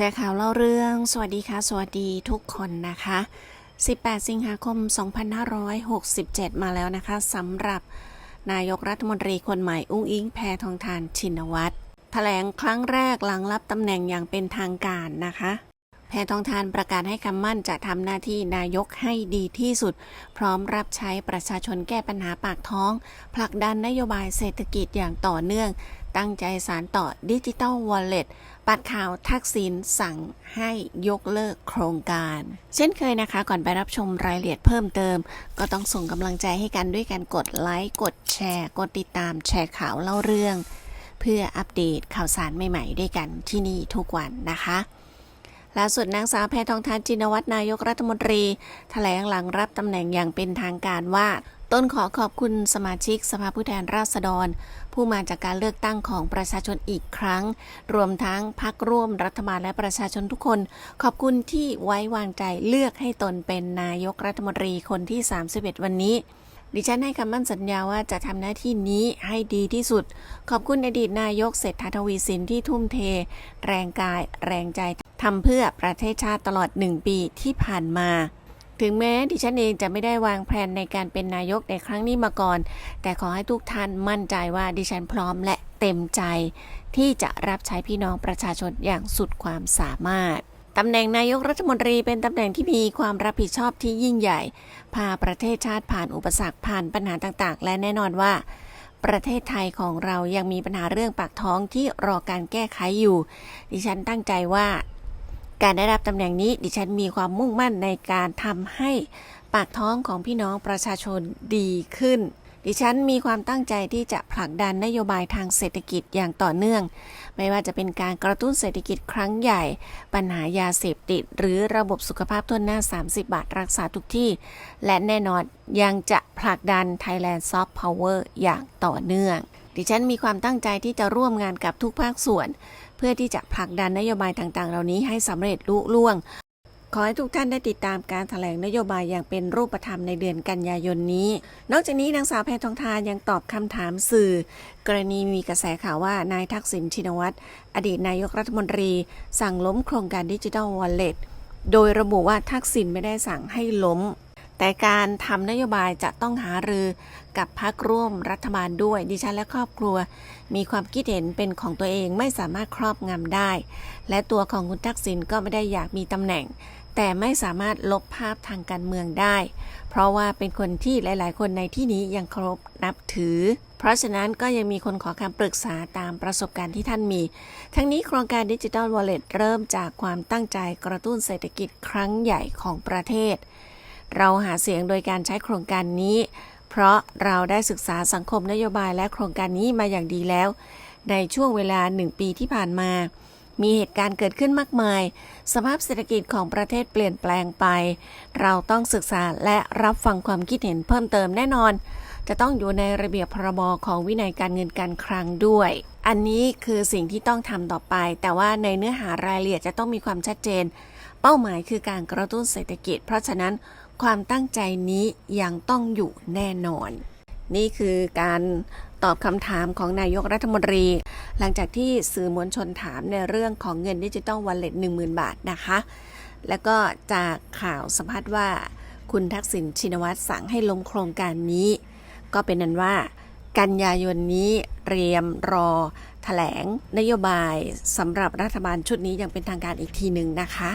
แชร์ข่าวเล่าเรื่อง สวัสดีค่ะ สวัสดีทุกคนนะคะ 18 สิงหาคม 2567 มาแล้วนะคะสำหรับนายกรัฐมนตรีคนใหม่ อุ้งอิงแพทองทานชินวัตรแถลงครั้งแรกหลังรับตำแหน่งอย่างเป็นทางการนะคะ แพทองทานประกาศให้คำมั่นจะทำหน้าที่นายกให้ดีที่สุด พร้อมรับใช้ประชาชนแก้ปัญหาปากท้อง ผลักดันนโยบายเศรษฐกิจอย่างต่อเนื่อง ตั้งใจสารต่อดิจิ t a ลวอลเล็ตปัดข่าวทักษิณสั่งให้ยกเลิกโครงการ เช่นเคยนะคะ ก่อนไปรับชมรายละเอียดเพิ่มเติม ก็ต้องส่งกำลังใจให้กันด้วยการกดไลค์ กดแชร์ กดติดตามแชร์ข่าวเล่าเรื่อง เพื่ออัปเดตข่าวสารใหม่ๆ ด้วยกันที่นี่ทุกวันนะคะล่าสุดนางสาวแพทองทานจินวัตรนายกรัฐมนตรีแถลงหลังรับตำแหน่งอย่างเป็นทางการว่า ต้นขอขอบคุณสมาชิกสภาผู้แทนราษฎร ผู้มาจากการเลือกตั้งของประชาชนอีกครั้ง รวมทั้งพักร่วมรัฐบาลและประชาชนทุกคน ขอบคุณที่ไว้วางใจเลือกให้ตนเป็นนายกรัฐมนตรีคนที่ 31 วันนี้ ดิฉันให้คำมั่นสัญญาว่าจะทำหน้าที่นี้ให้ดีที่สุด ขอบคุณอดีตนายกเศรษฐาทวีสินที่ทุ่มเท แรงกาย แรงใจทำเพื่อประเทศชาติตลอดหนึ่งปีที่ผ่านมา ถึงแม้ดิฉันเองจะไม่ได้วางแผนในการเป็นนายกในครั้งนี้มาก่อน แต่ขอให้ทุกท่านมั่นใจว่าดิฉันพร้อมและเต็มใจ ที่จะรับใช้พี่น้องประชาชนอย่างสุดความสามารถตำแหน่งนายกรัฐมนตรีเป็นตำแหน่งที่มีความรับผิดชอบที่ยิ่งใหญ่ พาประเทศชาติผ่านอุปสรรคผ่านปัญหาต่างๆ และแน่นอนว่า ประเทศไทยของเรายังมีปัญหาเรื่องปากท้องที่รอการแก้ไขอยู่ ดิฉันตั้งใจว่า การได้รับตำแหน่งนี้ดิฉันมีความมุ่งมั่นในการทำให้ปากท้องของพี่น้องประชาชนดีขึ้น ดิฉันมีความตั้งใจที่จะผลักดันนโยบายทางเศรษฐกิจอย่างต่อเนื่อง ไม่ว่าจะเป็นการกระตุ้นเศรษฐกิจครั้งใหญ่ ปัญหายาเสพติด หรือระบบสุขภาพทั่วหน้า 30 บาทรักษาทุกที่ และแน่นอนยังจะผลักดัน Thailand Soft Power อย่างต่อเนื่อง ดิฉันมีความตั้งใจที่จะร่วมงานกับทุกภาคส่วน เพื่อที่จะผลักดันนโยบายต่างๆ เหล่านี้ให้สำเร็จลุล่วง ขอให้ทุกท่านได้ติดตามการถแถลงนโยบายอย่างเป็นรูปธรรมในเดือนกันยายนนี้ นอกจากนี้นางสาวแพทองทานยังตอบคำถามสื่อ กรณีมีกระแสข่าวว่านายทักษิณชินวัตรอดีตนายกรัฐมนตรี สั่งล้มโครงการดิจิทัลวอลเล็ตโดยระบุว่าทักษิณไม่ได้สั่งให้ล้ม แต่การทำนโยบายจะต้องหารือกับพรรคร่วมรัฐบาลด้วย ดิฉันและครอบครัว มีความคิดเห็นเป็นของตัวเองไม่สามารถครอบงำได้ และตัวของคุณทักษิณก็ไม่ได้อยากมีตำแหน่ง แต่ไม่สามารถลบภาพทางการเมืองได้ เพราะว่าเป็นคนที่หลาย ๆ คนในที่นี้ยังเคารพนับถือ เพราะฉะนั้นก็ยังมีคนขอคำปรึกษาตามประสบการณ์ที่ท่านมี ทั้งนี้โครงการดิจิทัลวอลเล็ตเริ่มจากความตั้งใจกระตุ้นเศรษฐกิจครั้งใหญ่ของประเทศ เราหาเสียงโดยการใช้โครงการนี้ เพราะเราได้ศึกษาสังคมนโยบายและโครงการนี้มาอย่างดีแล้ว ในช่วงเวลาหนึ่งปีที่ผ่านมา มีเหตุการณ์เกิดขึ้นมากมาย สภาพเศรษฐกิจของประเทศเปลี่ยนแปลงไป เราต้องศึกษาและรับฟังความคิดเห็นเพิ่มเติมแน่นอน จะต้องอยู่ในระเบียบพรบของวินัยการเงินการคลังด้วย อันนี้คือสิ่งที่ต้องทำต่อไป แต่ว่าในเนื้อหารายละเอียดจะต้องมีความชัดเจน เป้าหมายคือการกระตุ้นเศรษฐกิจ เพราะฉะนั้นความตั้งใจนี้ยังต้องอยู่แน่นอน นี่คือการตอบคำถามของนายกรัฐมนตรี หลังจากที่สื่อมวลชนถามในเรื่องของเงินดิจิตอลวอลเล็ต10,000 บาทนะคะ แล้วก็จากข่าวสัมภาษณ์ว่า คุณทักษิณชินวัตรสั่งให้ล้มโครงการนี้ ก็เป็นนั้นว่า กันยายนนี้เตรียมรอแถลงนโยบายสำหรับรัฐบาลชุดนี้อย่างเป็นทางการอีกทีหนึ่งนะคะ